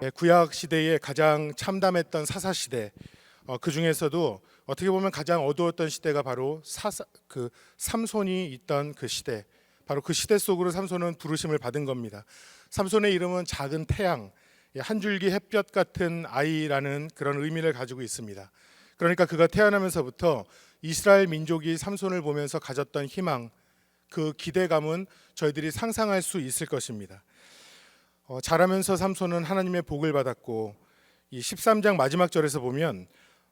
네, 구약 시대에 가장 참담했던 사사 시대 어, 그 중에서도 어떻게 보면 가장 어두웠던 시대가 바로 사사 그 삼손이 있던 그 시대 바로 그 시대 속으로 삼손은 부르심을 받은 겁니다. 삼손의 이름은 작은 태양 예, 한 줄기 햇볕 같은 아이라는 그런 의미를 가지고 있습니다. 그러니까 그가 태어나면서부터 이스라엘 민족이 삼손을 보면서 가졌던 희망 그 기대감은 저희들이 상상할 수 있을 것입니다. 어, 자라면서 삼손은 하나님의 복을 받았고 이 13장 마지막 절에서 보면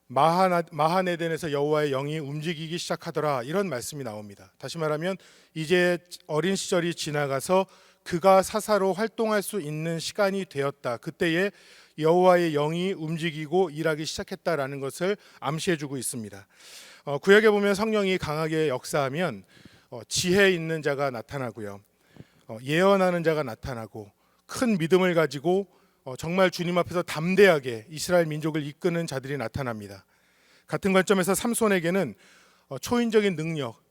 마하나, 마하네덴에서 여호와의 영이 움직이기 시작하더라 이런 말씀이 나옵니다. 다시 말하면 이제 어린 시절이 지나가서 그가 사사로 활동할 수 있는 시간이 되었다. 그때에 여호와의 영이 움직이고 일하기 시작했다라는 것을 암시해주고 있습니다. 어, 구약에 보면 성령이 강하게 역사하면 어, 지혜 있는 자가 나타나고요, 어, 예언하는 자가 나타나고 큰 믿음을 가지고 어, 정말 주님 앞에서 담대하게 이스라엘 민족을 이끄는 자들이 나타납니다. 같은 관점에서 삼손에게는 어, 초인적인 능력,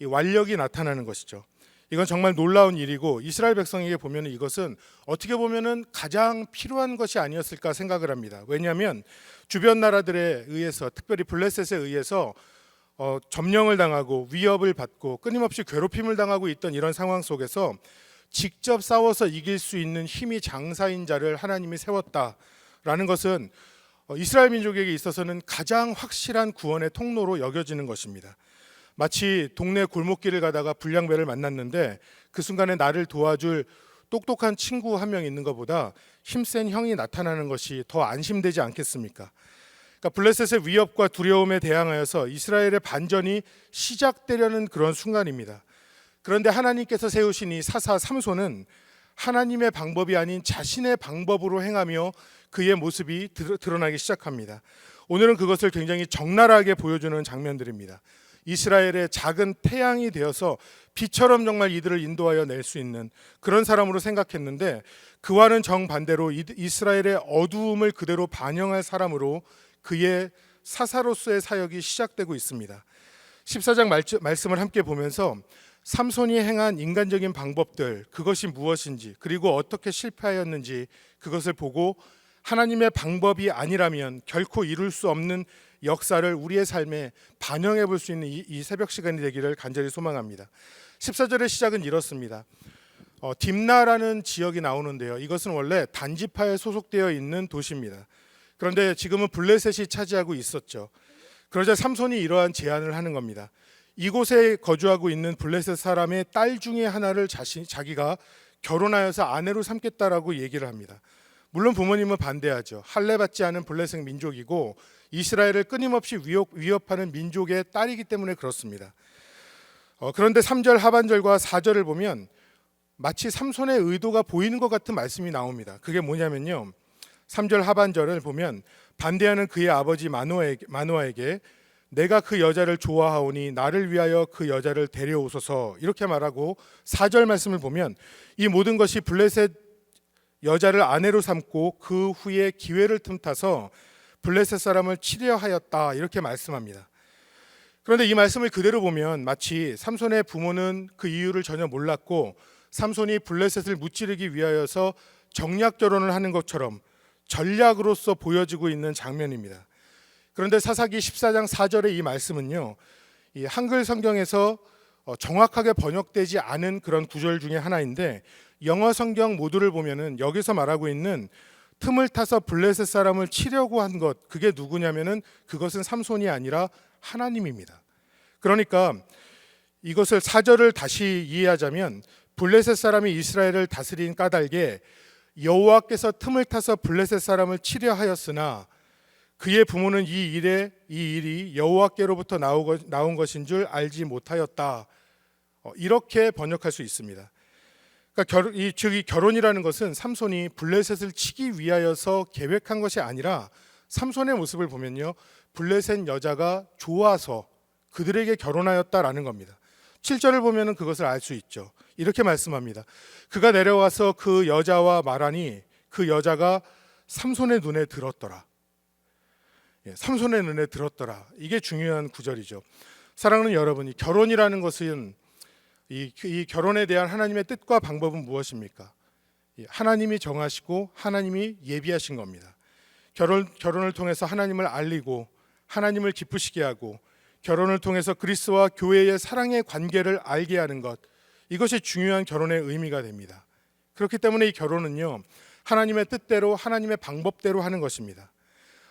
이 완력이 나타나는 것이죠. 이건 정말 놀라운 일이고 이스라엘 백성에게 보면 이것은 어떻게 보면은 가장 필요한 것이 아니었을까 생각을 합니다. 왜냐하면 주변 나라들에 의해서 특별히 블레셋에 의해서 어, 점령을 당하고 위협을 받고 끊임없이 괴롭힘을 당하고 있던 이런 상황 속에서 직접 싸워서 이길 수 있는 힘이 장사인 자를 하나님이 세웠다라는 것은 어, 이스라엘 민족에게 있어서는 가장 확실한 구원의 통로로 여겨지는 것입니다. 마치 동네 골목길을 가다가 불량배를 만났는데 그 순간에 나를 도와줄 똑똑한 친구 한 명 있는 것보다 힘센 형이 나타나는 것이 더 안심되지 않겠습니까? 그러니까 블레셋의 위협과 두려움에 대항하여서 이스라엘의 반전이 시작되려는 그런 순간입니다. 그런데 하나님께서 세우신 이 사사 삼손은 하나님의 방법이 아닌 자신의 방법으로 행하며 그의 모습이 드러나기 시작합니다. 오늘은 그것을 굉장히 적나라하게 보여주는 장면들입니다. 이스라엘의 작은 태양이 되어서 비처럼 정말 이들을 인도하여 낼 수 있는 그런 사람으로 생각했는데 그와는 정반대로 이스라엘의 어두움을 그대로 반영할 사람으로 그의 사사로서의 사역이 시작되고 있습니다. 14장 말씀을 함께 보면서 삼손이 행한 인간적인 방법들 그것이 무엇인지 그리고 어떻게 실패하였는지 그것을 보고 하나님의 방법이 아니라면 결코 이룰 수 없는 역사를 우리의 삶에 반영해 볼 수 있는 이, 이, 새벽 시간이 되기를 간절히 소망합니다. 14절의 시작은 이렇습니다. 어, 딥나라는 지역이 나오는데요. 이것은 원래 단지파에 소속되어 있는 도시입니다. 그런데 지금은 블레셋이 차지하고 있었죠. 그러자 삼손이 이러한 제안을 하는 겁니다. 이곳에 거주하고 있는 블레셋 사람의 딸 중에 하나를 자신 자기가 결혼하여서 아내로 삼겠다라고 얘기를 합니다. 물론 부모님은 반대하죠. 할례 받지 않은 블레셋 민족이고 이스라엘을 끊임없이 위협, 위협 하는 민족의 딸이기 때문에 그렇습니다. 어, 그런데 3절 하반절과 4절을 보면 마치 삼손의 의도가 보이는 것 같은 말씀이 나옵니다. 그게 뭐냐면요. 3절 하반절을 보면 반대하는 그의 아버지 마노아에게, 마노아에게 내가 그 여자를 좋아하오니 나를 위하여 그 여자를 데려오소서 이렇게 말하고 4절 말씀을 보면 이 모든 것이 블레셋 여자를 아내로 삼고 그 후에 기회를 틈타서 블레셋 사람을 치려 하였다 이렇게 말씀합니다. 그런데 이 말씀을 그대로 보면 마치 삼손의 부모는 그 이유를 전혀 몰랐고 삼손이 블레셋을 무찌르기 위하여서 정략 결혼을 하는 것처럼 전략으로서 보여지고 있는 장면입니다. 그런데 사사기 14장 4절의 이 말씀은요. 이 한글 성경에서 어, 정확하게 번역되지 않은 그런 구절 중에 하나인데 영어 성경 모두를 보면은 여기서 말하고 있는 틈을 타서 블레셋 사람을 치려고 한 것 그게 누구냐면은 그것은 삼손이 아니라 하나님입니다. 그러니까 이것을 사절을 다시 이해하자면 블레셋 사람이 이스라엘을 다스린 까닭에 여호와께서 틈을 타서 블레셋 사람을 치려 하였으나 그의 부모는 이 일에 이 일이 여호와께로부터 나온 것인 줄 알지 못하였다. 어, 이렇게 번역할 수 있습니다. 그러니까 결, 이, 즉 이 결혼이라는 것은 삼손이 블레셋을 치기 위하여서 계획한 것이 아니라 삼손의 모습을 보면요, 블레셋 여자가 좋아서 그들에게 결혼하였다라는 겁니다. 7절을 보면은 그것을 알 수 있죠. 이렇게 말씀합니다. 그가 내려와서 그 여자와 말하니 그 여자가 삼손의 눈에 들었더라. 예, 삼손의 눈에 들었더라. 이게 중요한 구절이죠. 사랑하는 여러분이 결혼이라는 것은 이, 이 결혼에 대한 하나님의 뜻과 방법은 무엇입니까? 이 하나님이 정하시고 하나님이 예비하신 겁니다. 결혼 결혼을 통해서 하나님을 알리고 하나님을 기쁘시게 하고 결혼을 통해서 그리스도와 교회의 사랑의 관계를 알게 하는 것 이것이 중요한 결혼의 의미가 됩니다. 그렇기 때문에 이 결혼은요 하나님의 뜻대로 하나님의 방법대로 하는 것입니다.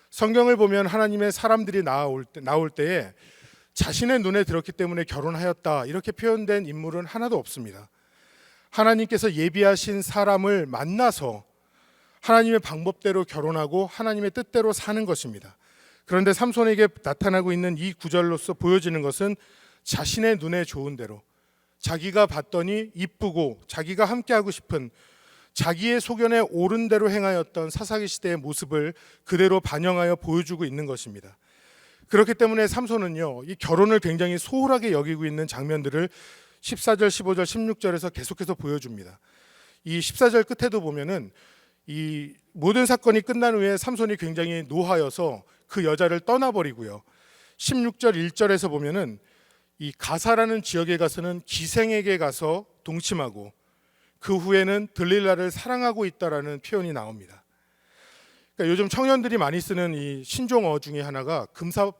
성경을 보면 하나님의 사람들이 나올 때 나올 때에 자신의 눈에 들었기 때문에 결혼하였다 이렇게 표현된 인물은 하나도 없습니다. 하나님께서 예비하신 사람을 만나서 하나님의 방법대로 결혼하고 하나님의 뜻대로 사는 것입니다. 그런데 삼손에게 나타나고 있는 이 구절로서 보여지는 것은 자신의 눈에 좋은 대로 자기가 봤더니 이쁘고 자기가 함께하고 싶은 자기의 소견에 옳은 대로 행하였던 사사기 시대의 모습을 그대로 반영하여 보여주고 있는 것입니다. 그렇기 때문에 삼손은요, 이 결혼을 굉장히 소홀하게 여기고 있는 장면들을 14절, 15절, 16절에서 계속해서 보여줍니다. 이 14절 끝에도 보면은 이 모든 사건이 끝난 후에 삼손이 굉장히 노하여서 그 여자를 떠나버리고요. 16절 1절에서 보면은 이 가사라는 지역에 가서는 기생에게 가서 동침하고 그 후에는 들릴라를 사랑하고 있다라는 표현이 나옵니다. 그러니까 요즘 청년들이 많이 쓰는 이 신종어 중에 하나가 금사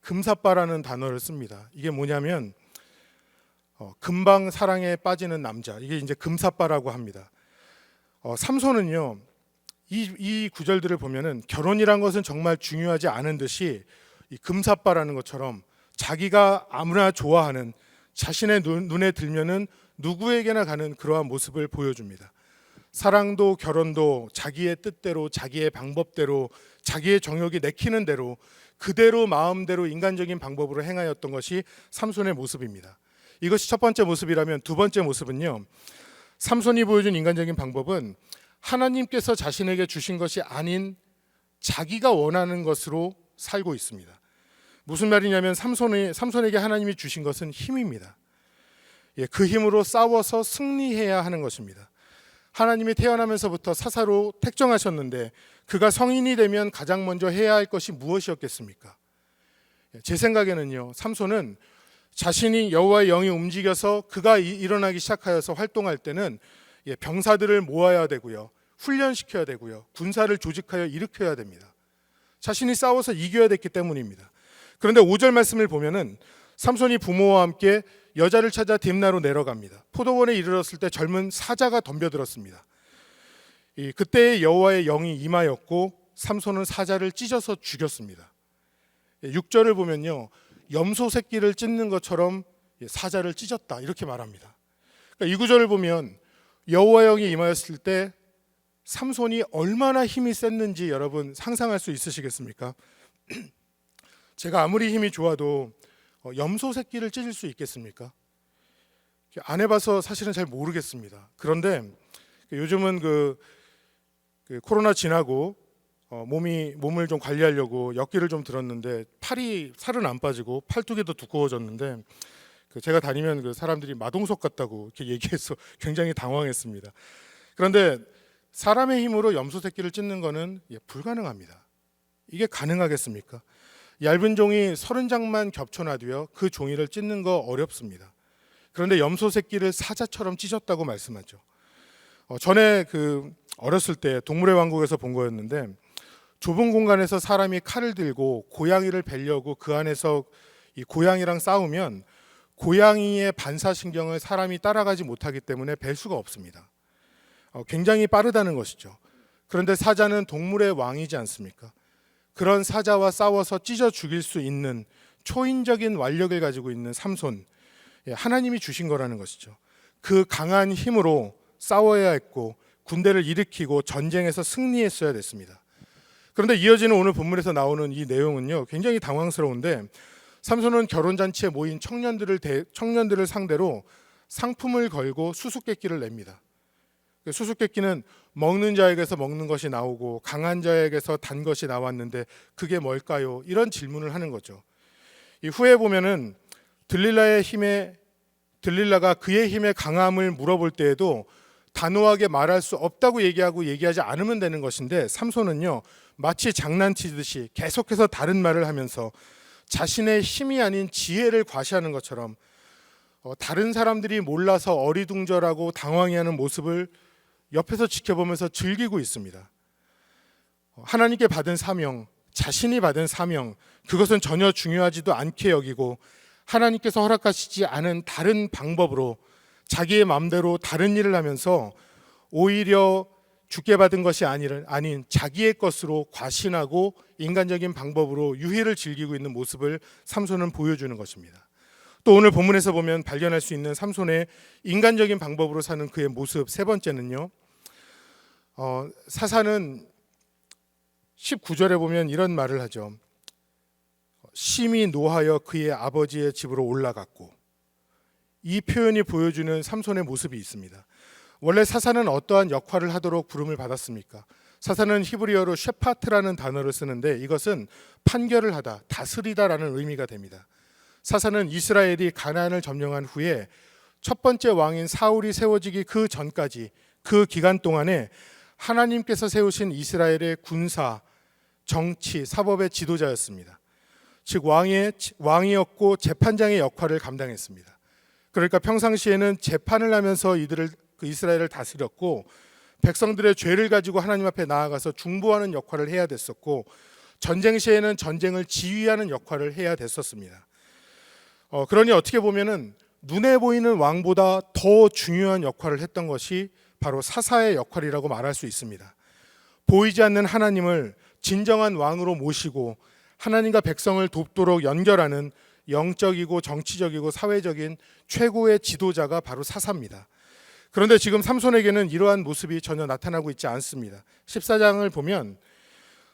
금사빠라는 단어를 씁니다. 이게 뭐냐면 어, 금방 사랑에 빠지는 남자 이게 이제 금사빠라고 합니다. 어, 삼손은요 이, 이 구절들을 보면은 결혼이란 것은 정말 중요하지 않은 듯이 이 금사빠라는 것처럼 자기가 아무나 좋아하는 자신의 눈, 눈에 들면은 누구에게나 가는 그러한 모습을 보여줍니다. 사랑도 결혼도 자기의 뜻대로 자기의 방법대로 자기의 정욕이 내키는 대로 그대로 마음대로 인간적인 방법으로 행하였던 것이 삼손의 모습입니다. 이것이 첫 번째 모습이라면 두 번째 모습은요. 삼손이 보여준 인간적인 방법은 하나님께서 자신에게 주신 것이 아닌 자기가 원하는 것으로 살고 있습니다. 무슨 말이냐면 삼손이 삼손에게 하나님이 주신 것은 힘입니다. 예, 그 힘으로 싸워서 승리해야 하는 것입니다. 하나님이 태어나면서부터 사사로 택정하셨는데 그가 성인이 되면 가장 먼저 해야 할 것이 무엇이었겠습니까? 예, 제 생각에는요. 삼손은 자신이 여호와의 영이 움직여서 그가 이- 일어나기 시작하여서 활동할 때는 예, 병사들을 모아야 되고요. 훈련시켜야 되고요. 군사를 조직하여 일으켜야 됩니다. 자신이 싸워서 이겨야 됐기 때문입니다. 그런데 5절 말씀을 보면은 삼손이 부모와 함께 여자를 찾아 딥나로 내려갑니다. 포도원에 이르렀을 때 젊은 사자가 덤벼들었습니다. 이 그때의 여호와의 영이 임하였고 삼손은 사자를 찢어서 죽였습니다. 6절을 보면요. 염소 새끼를 찢는 것처럼 사자를 찢었다 이렇게 말합니다. 그러니까 이 구절을 보면 여호와 영이 임하였을 때 삼손이 얼마나 힘이 셌는지 여러분 상상할 수 있으시겠습니까? 제가 아무리 힘이 좋아도 어, 염소 새끼를 찢을 수 있겠습니까? 안 해봐서 사실은 잘 모르겠습니다. 그런데 요즘은 그, 그 코로나 지나고 어, 몸이 몸을 좀 관리하려고 역기를 좀 들었는데 팔이 살은 안 빠지고 팔뚝이 더 두꺼워졌는데 그 제가 다니면 그 사람들이 마동석 같다고 이렇게 얘기해서 굉장히 당황했습니다. 그런데 사람의 힘으로 염소 새끼를 찢는 거는 예, 불가능합니다. 이게 가능하겠습니까? 얇은 종이 서른 장만 겹쳐놔도요 그 종이를 찢는 거 어렵습니다. 그런데 염소 새끼를 사자처럼 찢었다고 말씀하죠. 어, 전에 그 어렸을 때 동물의 왕국에서 본 거였는데 좁은 공간에서 사람이 칼을 들고 고양이를 벨려고 그 안에서 이 고양이랑 싸우면 고양이의 반사신경을 사람이 따라가지 못하기 때문에 벨 수가 없습니다. 어, 굉장히 빠르다는 것이죠. 그런데 사자는 동물의 왕이지 않습니까? 그런 사자와 싸워서 찢어 죽일 수 있는 초인적인 완력을 가지고 있는 삼손 예, 하나님이 주신 거라는 것이죠. 그 강한 힘으로 싸워야 했고 군대를 일으키고 전쟁에서 승리했어야 됐습니다. 그런데 이어지는 오늘 본문에서 나오는 이 내용은요 굉장히 당황스러운데 삼손은 결혼 잔치에 모인 청년들을 대, 청년들을 상대로 상품을 걸고 수수께끼를 냅니다. 그 수수께끼는 먹는 자에게서 먹는 것이 나오고 강한 자에게서 단 것이 나왔는데 그게 뭘까요? 이런 질문을 하는 거죠. 이 후에 보면은 들릴라의 힘에 들릴라가 그의 힘의 강함을 물어볼 때에도 단호하게 말할 수 없다고 얘기하고 얘기하지 않으면 되는 것인데 삼손은요 마치 장난치듯이 계속해서 다른 말을 하면서 자신의 힘이 아닌 지혜를 과시하는 것처럼 어, 다른 사람들이 몰라서 어리둥절하고 당황해하는 모습을 옆에서 지켜보면서 즐기고 있습니다. 하나님께 받은 사명, 자신이 받은 사명, 그것은 전혀 중요하지도 않게 여기고 하나님께서 허락하시지 않은 다른 방법으로 자기의 마음대로 다른 일을 하면서 오히려 죽게 받은 것이 아닌 자기의 것으로 과신하고 인간적인 방법으로 유희를 즐기고 있는 모습을 삼손은 보여주는 것입니다. 또 오늘 본문에서 보면 발견할 수 있는 삼손의 인간적인 방법으로 사는 그의 모습 세 번째는요. 어, 사사는 19절에 보면 이런 말을 하죠. 심히 노하여 그의 아버지의 집으로 올라갔고 이 표현이 보여주는 삼손의 모습이 있습니다. 원래 사사는 어떠한 역할을 하도록 부름을 받았습니까? 사사는 히브리어로 셰파트라는 단어를 쓰는데 이것은 판결을 하다, 다스리다라는 의미가 됩니다. 사사는 이스라엘이 가나안을 점령한 후에 첫 번째 왕인 사울이 세워지기 그 전까지 그 기간 동안에 하나님께서 세우신 이스라엘의 군사, 정치, 사법의 지도자였습니다. 즉 왕의 왕이었고 재판장의 역할을 감당했습니다. 그러니까 평상시에는 재판을 하면서 이들을 그 이스라엘을 다스렸고 백성들의 죄를 가지고 하나님 앞에 나아가서 중보하는 역할을 해야 됐었고 전쟁 시에는 전쟁을 지휘하는 역할을 해야 됐었습니다. 어, 그러니 어떻게 보면은 눈에 보이는 왕보다 더 중요한 역할을 했던 것이 바로 사사의 역할이라고 말할 수 있습니다. 보이지 않는 하나님을 진정한 왕으로 모시고 하나님과 백성을 돕도록 연결하는 영적이고 정치적이고 사회적인 최고의 지도자가 바로 사사입니다. 그런데 지금 삼손에게는 이러한 모습이 전혀 나타나고 있지 않습니다. 14장을 보면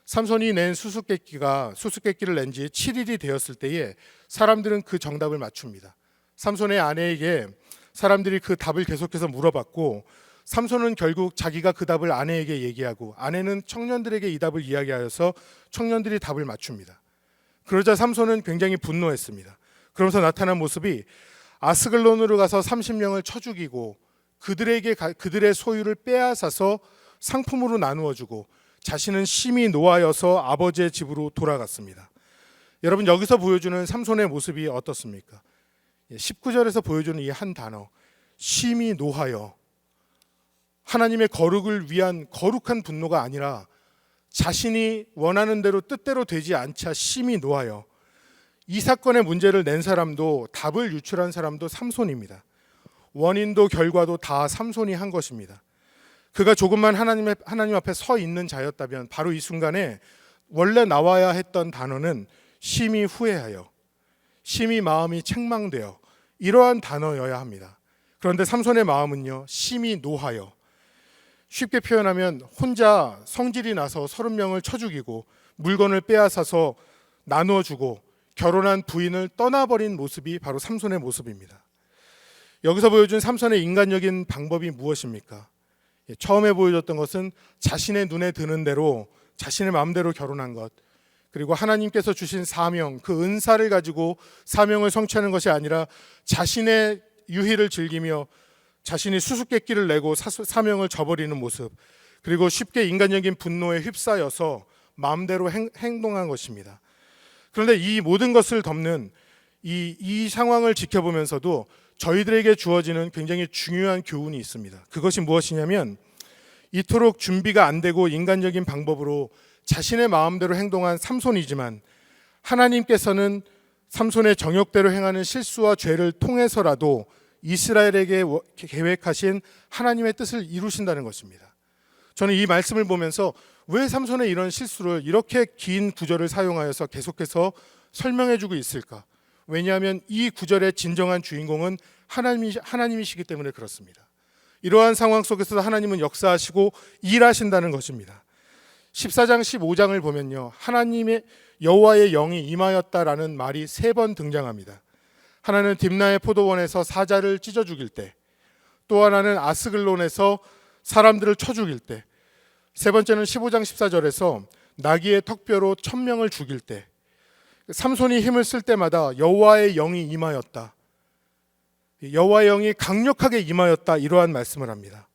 삼손이 낸 수수께끼가 수수께끼를 낸 지 7일이 되었을 때에 사람들은 그 정답을 맞춥니다. 삼손의 아내에게 사람들이 그 답을 계속해서 물어봤고 삼손은 결국 자기가 그 답을 아내에게 얘기하고 아내는 청년들에게 이 답을 이야기하여서 청년들이 답을 맞춥니다. 그러자 삼손은 굉장히 분노했습니다. 그러면서 나타난 모습이 아스글론으로 가서 30명을 쳐 죽이고 그들에게 그들의 소유를 빼앗아서 상품으로 나누어 주고 자신은 심히 노하여서 아버지의 집으로 돌아갔습니다. 여러분 여기서 보여주는 삼손의 모습이 어떻습니까? 19절에서 보여주는 이 한 단어 심히 노하여 하나님의 거룩을 위한 거룩한 분노가 아니라 자신이 원하는 대로 뜻대로 되지 않자 심히 노하여 이 사건의 문제를 낸 사람도 답을 유출한 사람도 삼손입니다. 원인도 결과도 다 삼손이 한 것입니다. 그가 조금만 하나님 하나님 앞에 서 있는 자였다면 바로 이 순간에 원래 나와야 했던 단어는 심히 후회하여 심히 마음이 책망되어 이러한 단어여야 합니다. 그런데 삼손의 마음은요 심히 노하여 쉽게 표현하면 혼자 성질이 나서 서른 명을 쳐 죽이고 물건을 빼앗아서 나누어 주고 결혼한 부인을 떠나버린 모습이 바로 삼손의 모습입니다. 여기서 보여준 삼손의 인간적인 방법이 무엇입니까? 예, 처음에 보여줬던 것은 자신의 눈에 드는 대로 자신의 마음대로 결혼한 것 그리고 하나님께서 주신 사명 그 은사를 가지고 사명을 성취하는 것이 아니라 자신의 유희를 즐기며 자신이 수수께끼를 내고 사명을 저버리는 모습 그리고 쉽게 인간적인 분노에 휩싸여서 마음대로 행, 행동한 것입니다. 그런데 이 모든 것을 덮는 이, 이 상황을 지켜보면서도 저희들에게 주어지는 굉장히 중요한 교훈이 있습니다. 그것이 무엇이냐면 이토록 준비가 안 되고 인간적인 방법으로 자신의 마음대로 행동한 삼손이지만 하나님께서는 삼손의 정욕대로 행하는 실수와 죄를 통해서라도 이스라엘에게 계획하신 하나님의 뜻을 이루신다는 것입니다. 저는 이 말씀을 보면서 왜 삼손의 이런 실수를 이렇게 긴 구절을 사용하여서 계속해서 설명해 주고 있을까? 왜냐하면 이 구절의 진정한 주인공은 하나님이, 하나님이시기 때문에 그렇습니다. 이러한 상황 속에서 하나님은 역사하시고 일하신다는 것입니다. 14장 15장을 보면요. 하나님의 여호와의 영이 임하였다라는 말이 세 번 등장합니다. 하나는 딥나의 포도원에서 사자를 찢어 죽일 때, 또 하나는 아스글론에서 사람들을 쳐 죽일 때, 세 번째는 15장 14절에서 나귀의 턱뼈로 천 명을 죽일 때, 삼손이 힘을 쓸 때마다 여호와의 영이 임하였다. 여호와의 영이 강력하게 임하였다 이러한 말씀을 합니다.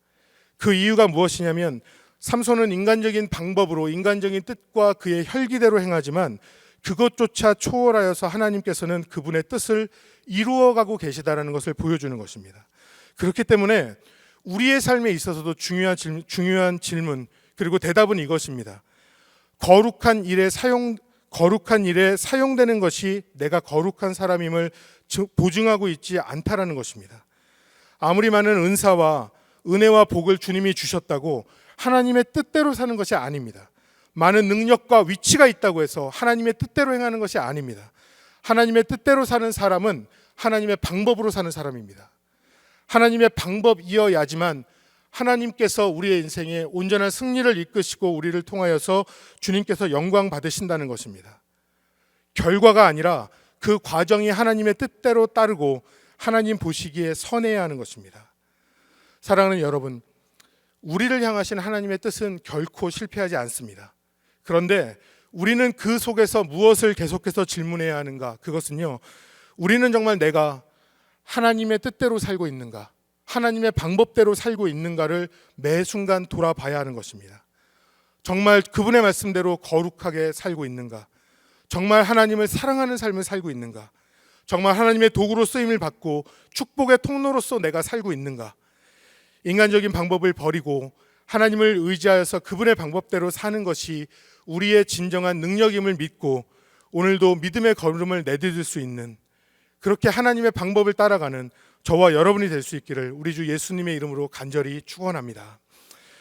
그 이유가 무엇이냐면 삼손은 인간적인 방법으로 인간적인 뜻과 그의 혈기대로 행하지만 그것조차 초월하여서 하나님께서는 그분의 뜻을 이루어가고 계시다라는 것을 보여주는 것입니다. 그렇기 때문에 우리의 삶에 있어서도 중요한 질문, 중요한 질문 그리고 대답은 이것입니다. 거룩한 일에 사용 거룩한 일에 사용되는 것이 내가 거룩한 사람임을 주- 보증하고 있지 않다라는 것입니다. 아무리 많은 은사와 은혜와 복을 주님이 주셨다고 하나님의 뜻대로 사는 것이 아닙니다. 많은 능력과 위치가 있다고 해서 하나님의 뜻대로 행하는 것이 아닙니다. 하나님의 뜻대로 사는 사람은 하나님의 방법으로 사는 사람입니다. 하나님의 방법이어야지만 하나님께서 우리의 인생에 온전한 승리를 이끄시고 우리를 통하여서 주님께서 영광 받으신다는 것입니다. 결과가 아니라 그 과정이 하나님의 뜻대로 따르고 하나님 보시기에 선해야 하는 것입니다. 사랑하는 여러분, 우리를 향하신 하나님의 뜻은 결코 실패하지 않습니다. 그런데 우리는 그 속에서 무엇을 계속해서 질문해야 하는가? 그것은요, 우리는 정말 내가 하나님의 뜻대로 살고 있는가? 하나님의 방법대로 살고 있는가를 매 순간 돌아봐야 하는 것입니다. 정말 그분의 말씀대로 거룩하게 살고 있는가? 정말 하나님을 사랑하는 삶을 살고 있는가? 정말 하나님의 도구로 쓰임을 받고 축복의 통로로서 내가 살고 있는가? 인간적인 방법을 버리고 하나님을 의지하여서 그분의 방법대로 사는 것이 우리의 진정한 능력임을 믿고 오늘도 믿음의 걸음을 내디딜 수 있는 그렇게 하나님의 방법을 따라가는 저와 여러분이 될 수 있기를 우리 주 예수님의 이름으로 간절히 축원합니다.